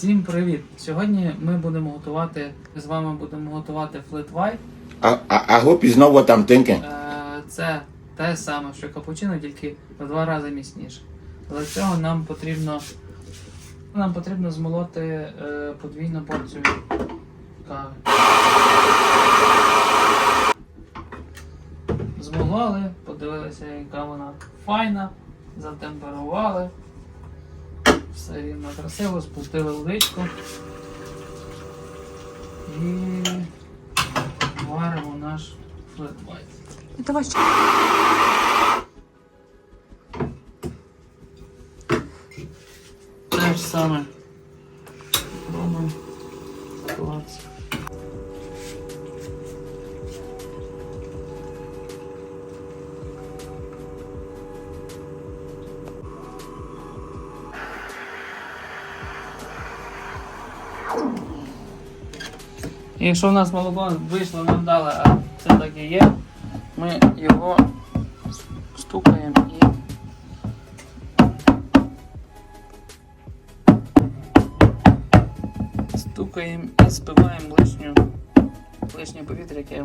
Всім привіт! Сьогодні ми будемо готувати з вами будемо готувати флет white. I, I, hope you know what I'm thinking. Це те саме, що капучино, тільки в два рази міцніше. Для цього нам потрібно нам потрібно змолоти е, подвійну порцію кави. Змололи, подивилися, яка вона файна, затемперували. Все рівно красиво, спустили водичку. І варимо наш флетбайт. white. Давай ще. Те ж саме. Пробуємо ситуацію. І Якщо в нас молоко вийшло нам дали, а це так і є, ми його стукаємо і стукаємо і спиваємо лишню, лишнє повітря, яке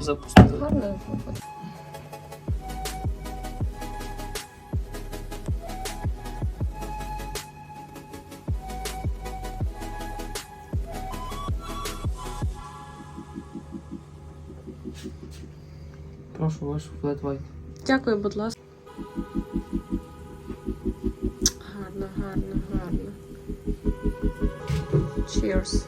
запустили. Прошу вашу флет white. Дякую, будь ласка. Гарно, гарно, гарно. Cheers.